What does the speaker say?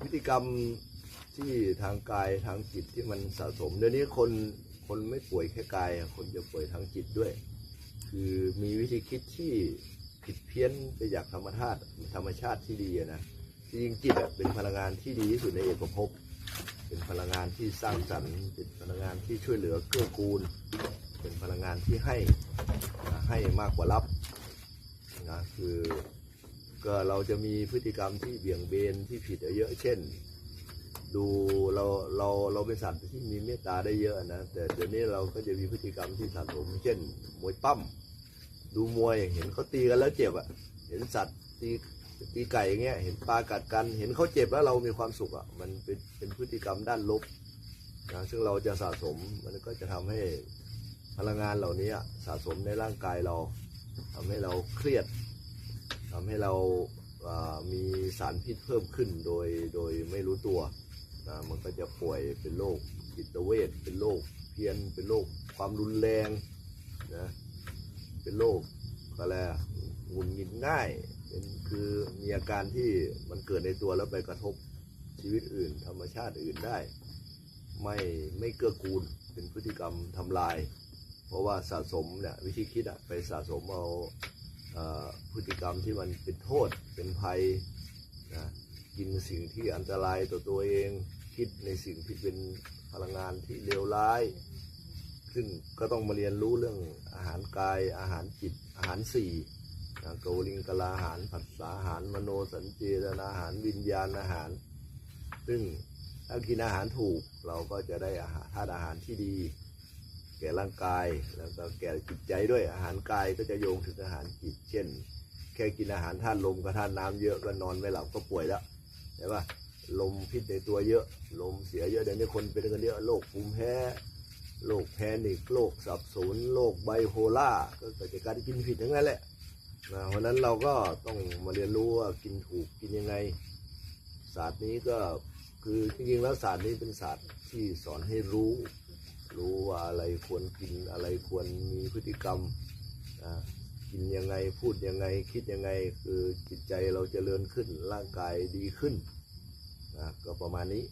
พฤติกรรมที่ทางกายทางจิตที่มันสะสมเดี๋ยวนี้คนคนไม่ป่วยแค่กายคนจะป่วยทางจิตด้วย คือมีวิธีคิดที่ผิดเพี้ยนไปจากธรรมชาติธรรมชาติที่ดีนะจริงจิตเป็นพลังงานที่ดีที่สุดในเอกภพเป็นพลังงานที่สร้างสรรค์เป็นพลังงานที่ช่วยเหลือเกื้อกูล เป็นพลังงานที่ให้ให้มากกว่ารับนะคือ ก็เราจะมีพฤติกรรมที่เบี่ยงเบนที่ผิดเยอะ เช่น ดูเราเราเราเป็นสัตว์ที่มีเมตตาได้เยอะนะ แต่เดี๋ยวนี้เราก็จะมีพฤติกรรมที่สะสมเช่น มวยปั้มดูมวยเห็นเขาตีกันแล้วเจ็บอะ เห็นสัตว์ตีตีไก่อย่างเงี้ยเห็นปลากัดกัน เห็นเขาเจ็บแล้วเรามีความสุขอะมันเป็นเป็นพฤติกรรมด้านลบนะซึ่งเราจะสะสมมันก็จะทำให้พลังงานเหล่านี้สะสมในร่างกายเราทำให้เราเครียด ทำให้เรามีสารพิษเพิ่มขึ้นโดยโดยไม่รู้ตัวนะมันก็จะป่วยเป็นโรคจิตเวชเป็นโรคเพี้ยนเป็นโรคความรุนแรงนะเป็นโรคอะไรหงุนหงิดง่ายเป็นคือมีอาการที่มันเกิดในตัวแล้วไปกระทบชีวิตอื่น ธรรมชาติอื่นได้ ไม่ไม่เกื้อกูลเป็นพฤติกรรมทำลาย เพราะว่าสะสมเนี่ยวิธีคิดอะไปสะสมเอาอ่อพฤ ติกรรมที่มันเป็นโทษเป็นภัยนะกินสิ่งที่อันตรายต่อตัวเองคิดในสิ่งที่เป็นพลังงานที่เลวร้าย ซึ่งก็ต้องมาเรียนรู้เรื่องอาหารกายอาหารจิตอาหารสี่นะโกลิงกลาอาหารผัสสะอาหารมโนสัญเจตนาอาหารวิญญาณอาหาร ซึ่งถ้ากินอาหารถูกเราก็จะได้อาหารธาตุอาหารที่ดี แก่ร่างกายแล้วก็แก่จิตใจด้วยอาหารกายก็จะโยงถึงอาหารจิต เช่น แค่กินอาหารธาตุลมกับธาตุน้ำเยอะก็นอนไม่หลับก็ป่วยแล้วใช่ปะลมพิษในตัวเยอะ ลมเสียเยอะเดี๋ยวนี้คนเป็นกันเยอะโรคภูมิแพ้โรคแพนิคโรคสับสนโรคไบโพล่าก็เกิดจากการกินผิดทั้งนั้นแหละนะเพราะนั้นเราก็ต้องมาเรียนรู้ว่ากินถูกกินยังไง ศาสตร์นี้ก็คือจริงๆแล้วศาสตร์นี้เป็นศาสตร์ที่สอนให้รู้ รู้ว่าอะไรควรกินอะไรควรมีพฤติกรรมอ่า กินยังไงพูดยังไงคิดยังไงคือจิตใจเราจเจริญขึ้นร่างกายดีขึ้นนะก็ประมาณนี้